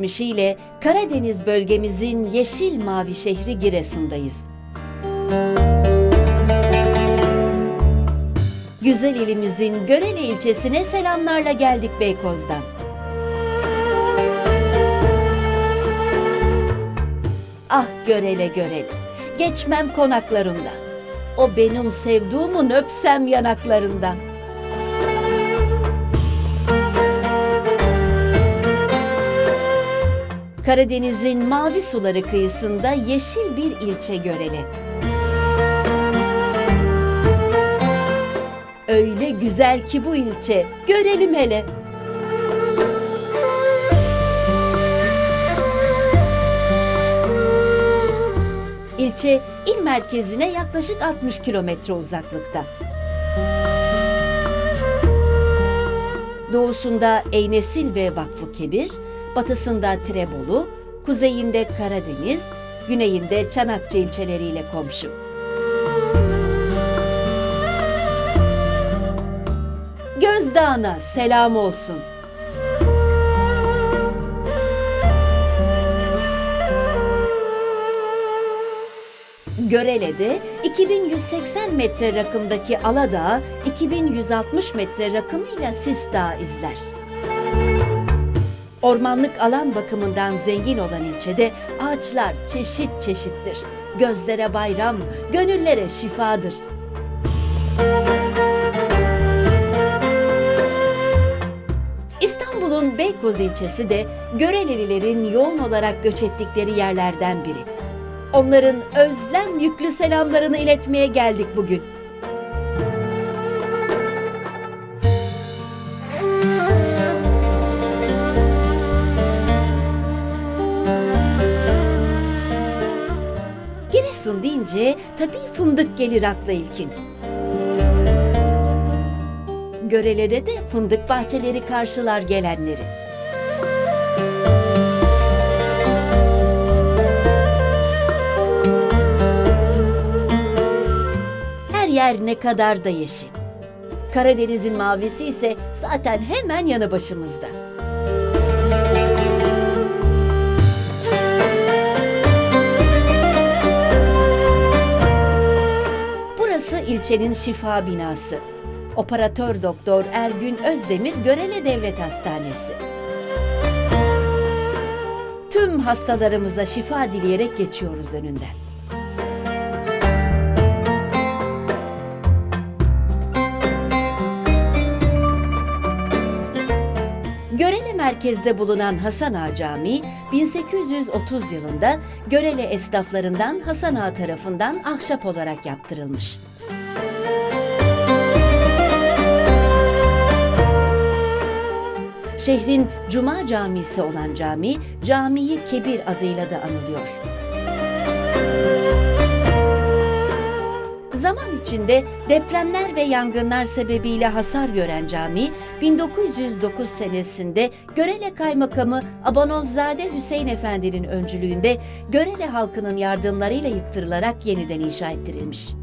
geçmişiyle Karadeniz bölgemizin yeşil mavi şehri Giresun'dayız. Güzel ilimizin Görele ilçesine selamlarla geldik Beykoz'dan. Ah Görele Görele, geçmem konaklarından. O benim sevduğumun öpsem yanaklarından. Karadeniz'in mavi suları kıyısında yeşil bir ilçe Görele. Öyle güzel ki bu ilçe, görelim hele. İlçe il merkezine yaklaşık 60 kilometre uzaklıkta. Doğusunda Eynesil ve Vakfı Kebir, batısında Tirebolu, kuzeyinde Karadeniz, güneyinde Çanakçı ilçeleriyle komşu. Gözdağ'ına selam olsun. Görele'de 2180 metre rakımdaki Aladağ 2160 metre rakımıyla Sis Dağı izler. Ormanlık alan bakımından zengin olan ilçede ağaçlar çeşit çeşittir. Gözlere bayram, gönüllere şifadır. İstanbul'un Beykoz ilçesi de Görelelilerin yoğun olarak göç ettikleri yerlerden biri. Onların özlem yüklü selamlarını iletmeye geldik bugün. Deyince tabii fındık gelir akla ilkin. Görele'de de fındık bahçeleri karşılar gelenleri. Her yer ne kadar da yeşil. Karadeniz'in mavisi ise zaten hemen yanı başımızda. Burası ilçenin şifa binası. Operatör Doktor Ergün Özdemir Görele Devlet Hastanesi. Tüm hastalarımıza şifa dileyerek geçiyoruz önünden. Görele merkezde bulunan Hasan Ağa Camii 1830 yılında Görele esnaflarından Hasan Ağa tarafından ahşap olarak yaptırılmış. Şehrin Cuma Camisi olan cami, Camii Kebir adıyla da anılıyor. Zaman içinde depremler ve yangınlar sebebiyle hasar gören cami, 1909 senesinde Görele Kaymakamı Abanozzade Hüseyin Efendi'nin öncülüğünde Görele halkının yardımlarıyla yıktırılarak yeniden inşa ettirilmiş.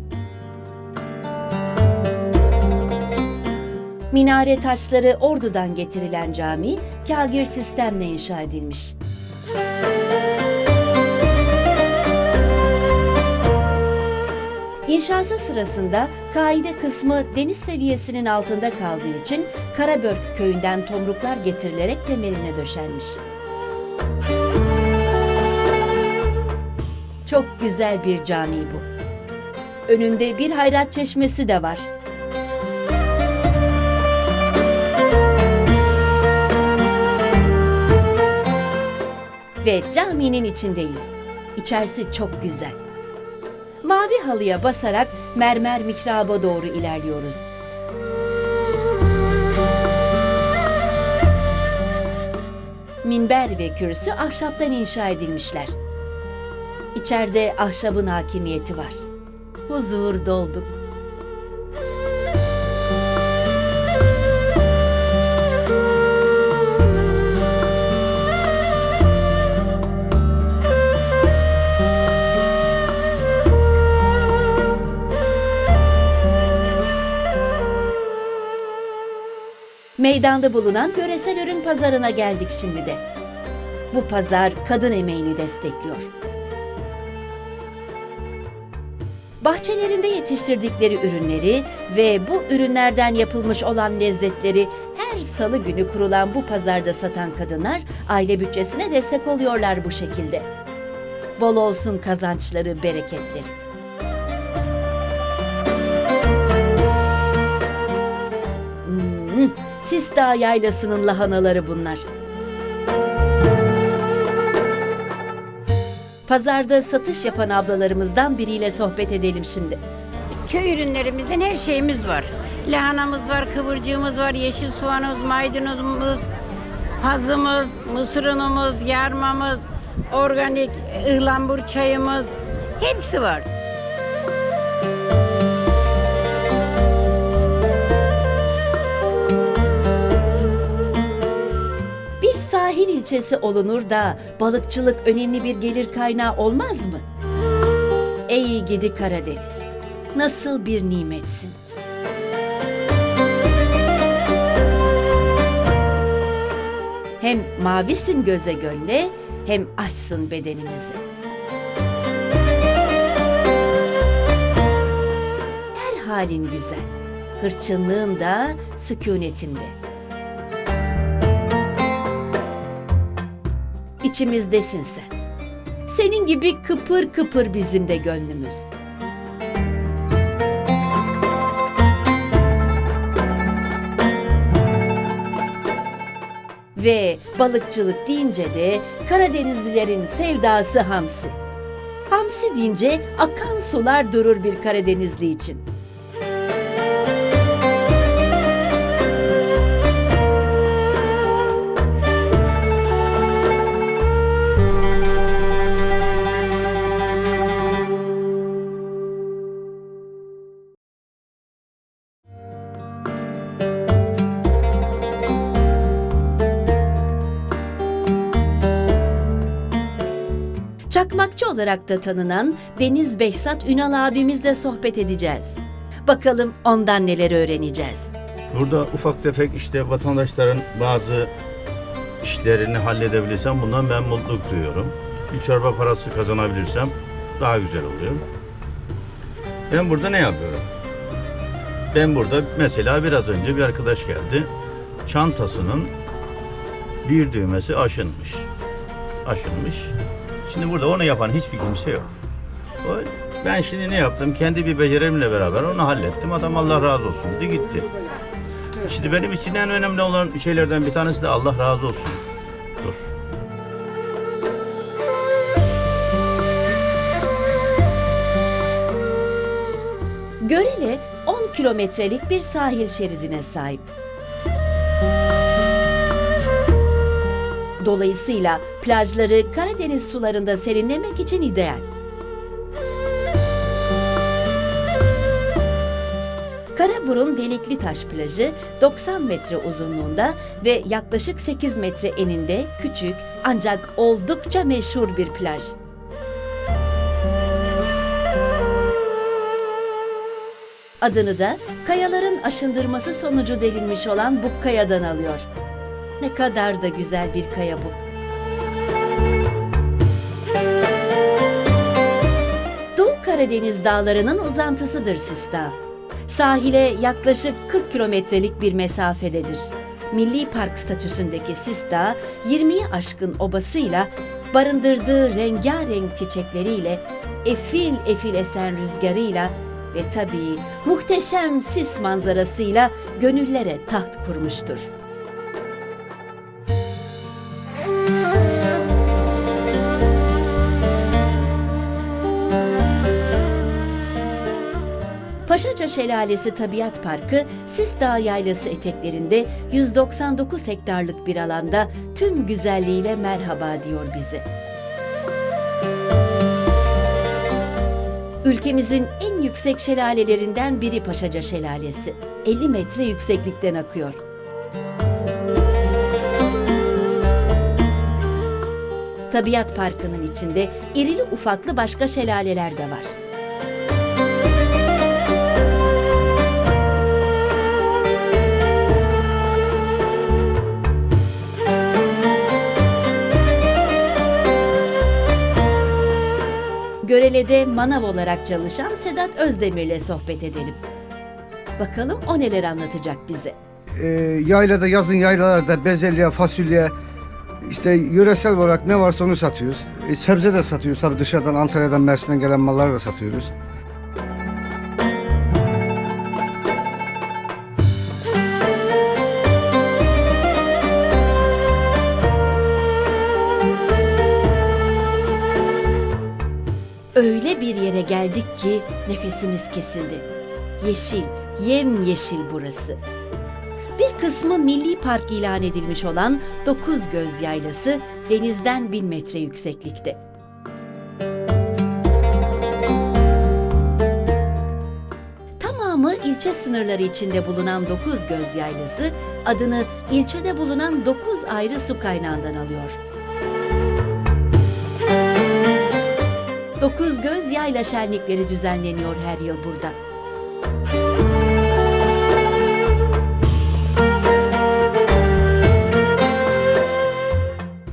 Minare taşları Ordu'dan getirilen cami, kagir sistemle inşa edilmiş. İnşası sırasında kaide kısmı deniz seviyesinin altında kaldığı için Karabörk köyünden tomruklar getirilerek temeline döşenmiş. Çok güzel bir cami bu. Önünde bir hayrat çeşmesi de var. Ve caminin içindeyiz. İçerisi çok güzel. Mavi halıya basarak mermer mihraba doğru ilerliyoruz. Minber ve kürsü ahşaptan inşa edilmişler. İçeride ahşabın hakimiyeti var. Huzur dolduk. Meydanda bulunan yöresel ürün pazarına geldik şimdi de. Bu pazar kadın emeğini destekliyor. Bahçelerinde yetiştirdikleri ürünleri ve bu ürünlerden yapılmış olan lezzetleri her salı günü kurulan bu pazarda satan kadınlar aile bütçesine destek oluyorlar bu şekilde. Bol olsun kazançları, bereketleri. Hmm, Sistağ Yaylası'nın lahanaları bunlar. Pazarda satış yapan ablalarımızdan biriyle sohbet edelim şimdi. Köy ürünlerimizin her şeyimiz var. Lahanamız var, kıvırcığımız var, yeşil soğanımız, maydanozumuz, pazımız, mısır unumuz, yarmamız, organik ıhlamur çayımız hepsi var. Sahil ilçesi olunur da balıkçılık önemli bir gelir kaynağı olmaz mı? Ey gidi Karadeniz, nasıl bir nimetsin. Hem mavisin göze gönle, hem açsın bedenimizi. Her halin güzel, hırçınlığın da sükunetinde. İçimizdesin sen. Senin gibi kıpır kıpır bizim de gönlümüz. Ve balıkçılık deyince de Karadenizlilerin sevdası hamsi. Hamsi deyince akan sular durur bir Karadenizli için. Olarak da tanınan Deniz Behzat Ünal abimizle sohbet edeceğiz. Bakalım ondan neler öğreneceğiz. Burada ufak tefek işte vatandaşların bazı işlerini halledebilirsem bundan ben mutluluk duyuyorum. Bir çorba parası kazanabilirsem daha güzel oluyor. Ben burada ne yapıyorum? Ben burada mesela biraz önce bir arkadaş geldi. Çantasının bir düğmesi aşınmış. Aşınmış. Şimdi burada onu yapan hiçbir kimse yok. Ben şimdi ne yaptım? Kendi bir becerimle beraber onu hallettim. Adam Allah razı olsun dedi gitti. Şimdi benim için en önemli olan şeylerden bir tanesi de Allah razı olsun. Dur. Görele 10 kilometrelik bir sahil şeridine sahip. Dolayısıyla plajları Karadeniz sularında serinlemek için ideal. Karaburun Delikli Taş plajı 90 metre uzunluğunda ve yaklaşık 8 metre eninde küçük ancak oldukça meşhur bir plaj. Adını da kayaların aşındırması sonucu delinmiş olan bu kayadan alıyor. Ne kadar da güzel bir kaya bu. Doğu Karadeniz dağlarının uzantısıdır Sista. Sahile yaklaşık 40 kilometrelik bir mesafededir. Milli Park statüsündeki Sista, 20'yi aşkın obasıyla, barındırdığı rengarenk çiçekleriyle, efil efil esen rüzgarıyla ve tabii muhteşem sis manzarasıyla gönüllere taht kurmuştur. Paşaca Şelalesi Tabiat Parkı, Sis Dağı Yaylası eteklerinde 199 hektarlık bir alanda tüm güzelliğiyle merhaba diyor bize. Ülkemizin en yüksek şelalelerinden biri Paşaca Şelalesi. 50 metre yükseklikten akıyor. Tabiat Parkı'nın içinde irili ufaklı başka şelaleler de var. Görele'de manav olarak çalışan Sedat Özdemir'le sohbet edelim. Bakalım o neler anlatacak bize. e, yaylada yazın yaylalarda bezelye, fasulye işte yöresel olarak ne varsa onu satıyoruz. E, sebze de satıyoruz. Tabii dışarıdan Antalya'dan Mersin'den gelen malları da satıyoruz. Geldik ki nefesimiz kesildi. Yeşil, yemyeşil burası. Bir kısmı milli park ilan edilmiş olan Dokuz Göz Yaylası denizden bin metre yükseklikte. Tamamı ilçe sınırları içinde bulunan Dokuz Göz Yaylası adını ilçede bulunan dokuz ayrı su kaynağından alıyor. Dokuz Göz Yayla şenlikleri düzenleniyor her yıl burada.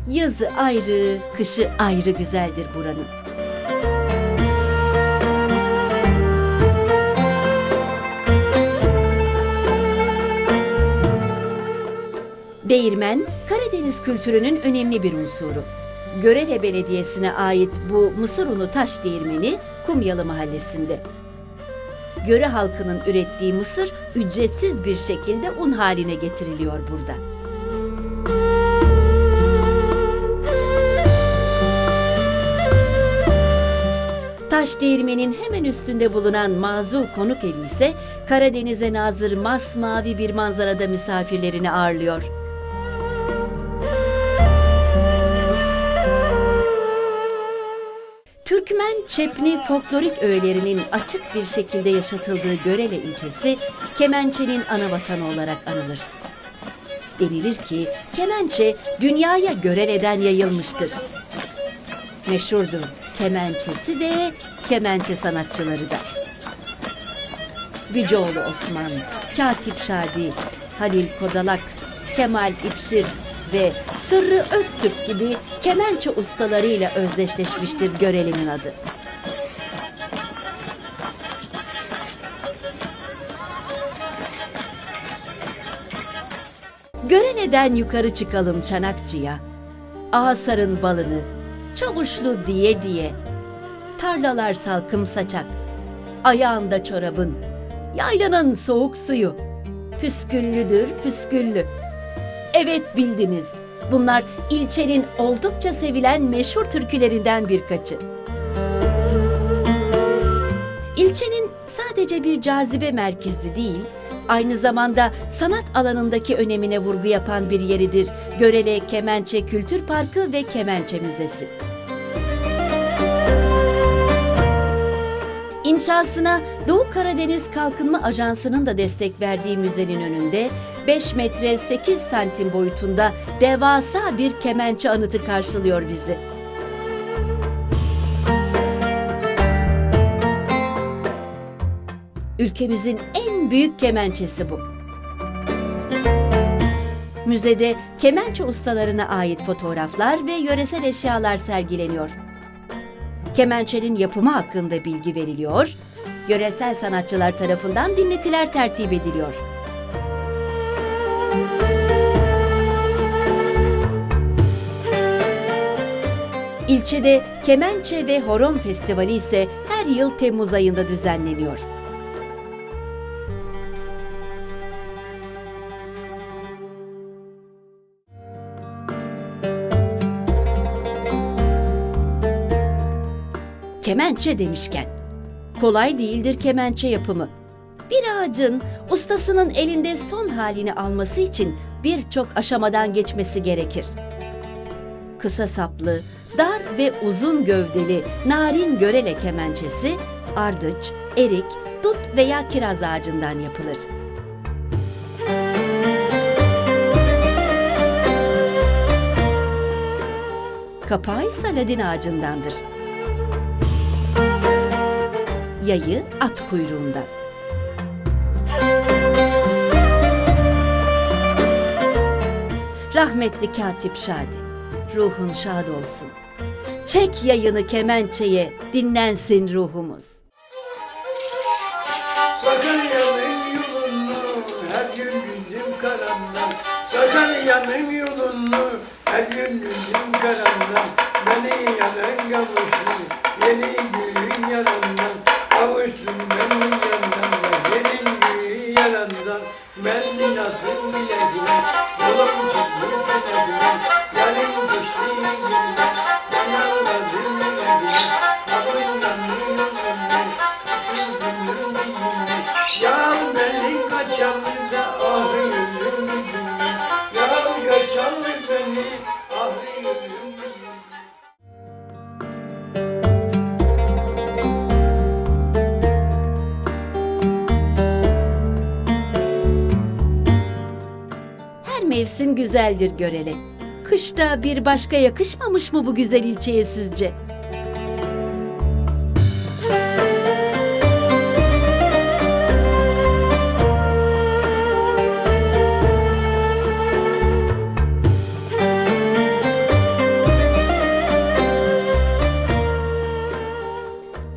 Yazı ayrı, kışı ayrı güzeldir buranın. Değirmen, Karadeniz kültürünün önemli bir unsuru. Görele Belediyesi'ne ait bu mısır unu taş değirmeni Kumyalı Mahallesi'nde. Göre halkının ürettiği mısır ücretsiz bir şekilde un haline getiriliyor burada. Taş değirmenin hemen üstünde bulunan Mazu Konuk Evi ise Karadeniz'e nazır masmavi bir manzarada misafirlerini ağırlıyor. Türkmen Çepni folklorik öğelerinin açık bir şekilde yaşatıldığı Görele ilçesi kemençenin ana vatanı olarak anılır. Denilir ki kemençe dünyaya Görele'den yayılmıştır. Meşhurdur kemençesi de kemençe sanatçıları da. Gücüoğlu Osman, Katip Şadi, Halil Kodalak, Kemal İpşir ve Sırrı Öztürk gibi kemençe ustalarıyla özdeşleşmiştir Göreli'nin adı. Görele'den yukarı çıkalım Çanakçı'ya. Ağasar'ın balını, çavuşlu diye diye. Tarlalar salkım saçak, ayağında çorabın, yaylanın soğuk suyu. Püsküllüdür püsküllü. Evet bildiniz. Bunlar ilçenin oldukça sevilen meşhur türkülerinden birkaçı. İlçenin sadece bir cazibe merkezi değil, aynı zamanda sanat alanındaki önemine vurgu yapan bir yeridir Görele Kemençe Kültür Parkı ve Kemençe Müzesi. İnşasına Doğu Karadeniz Kalkınma Ajansı'nın da destek verdiği müzenin önünde 5 metre 8 santim boyutunda devasa bir kemençe anıtı karşılıyor bizi. Ülkemizin en büyük kemençesi bu. Müzede kemençe ustalarına ait fotoğraflar ve yöresel eşyalar sergileniyor. Kemençenin yapımı hakkında bilgi veriliyor, yöresel sanatçılar tarafından dinletiler tertip ediliyor. İlçede Kemençe ve Horon Festivali ise her yıl Temmuz ayında düzenleniyor. Kemençe demişken, kolay değildir kemençe yapımı. Bir ağacın ustasının elinde son halini alması için birçok aşamadan geçmesi gerekir. Kısa saplı, dar ve uzun gövdeli narin görele kemençesi ardıç, erik, dut veya kiraz ağacından yapılır. Kapağı ise ladin ağacındandır. Yayı at kuyruğunda. Rahmetli Katip Şadi, ruhun şad olsun. Çek yayını kemençeye, dinlensin ruhumuz. Sakarya'nın yolunu her gün gündüm karanlık Sakarya'nın yolunu her gün gündüm karanlık mevsim güzeldir görele. Kışta bir başka yakışmamış mı bu güzel ilçeye sizce?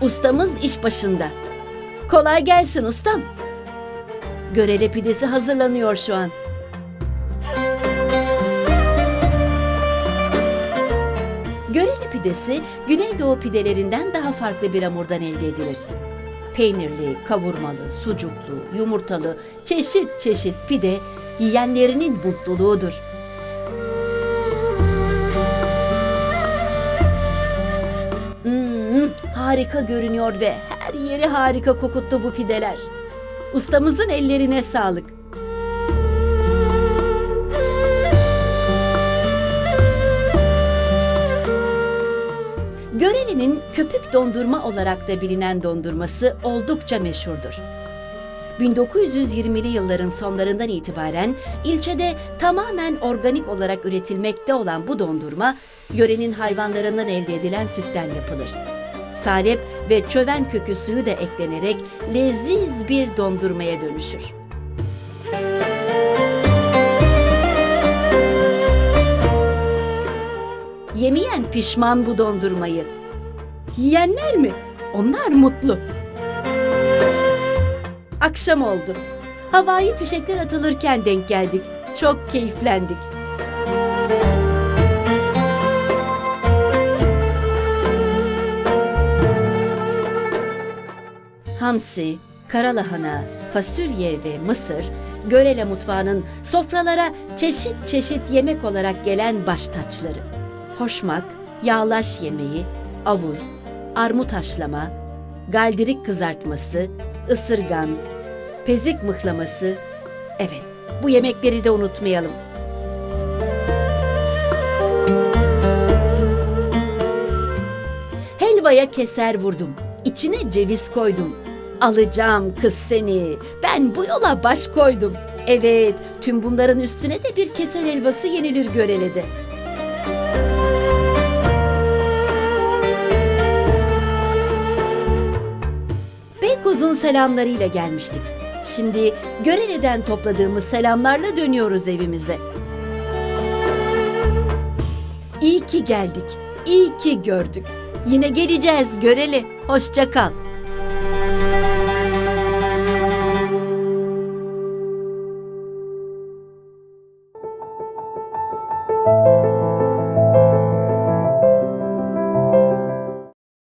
Ustamız iş başında. Kolay gelsin ustam. Görele pidesi hazırlanıyor şu an. Pidesi Güneydoğu pidelerinden daha farklı bir hamurdan elde edilir. Peynirli, kavurmalı, sucuklu, yumurtalı, çeşit çeşit pide yiyenlerinin mutluluğudur. Hmm, harika görünüyor ve her yeri harika kokuttu bu pideler. Ustamızın ellerine sağlık. Göreli'nin köpük dondurma olarak da bilinen dondurması oldukça meşhurdur. 1920'li yılların sonlarından itibaren ilçede tamamen organik olarak üretilmekte olan bu dondurma, yörenin hayvanlarından elde edilen sütten yapılır. Salep ve çöven kökü suyu da eklenerek leziz bir dondurmaya dönüşür. Yemeyen pişman bu dondurmayı. Yiyenler mi? Onlar mutlu. Akşam oldu. Havai fişekler atılırken denk geldik. Çok keyiflendik. Hamsi, karalahana, fasulye ve mısır, Görele mutfağının sofralara çeşit çeşit yemek olarak gelen baş taçları. Hoşmak, yağlaş yemeği, avuz, armut haşlama, galdirik kızartması, ısırgan, pezik mıhlaması. Evet, bu yemekleri de unutmayalım. Helvaya keser vurdum. İçine ceviz koydum. Alacağım kız seni. Ben bu yola baş koydum. Evet, tüm bunların üstüne de bir keser helvası yenilir görelede. Selamlarıyla gelmiştik. Şimdi Görele'den topladığımız selamlarla dönüyoruz evimize. İyi ki geldik. iyi ki gördük. Yine geleceğiz Göreli. Hoşça kal.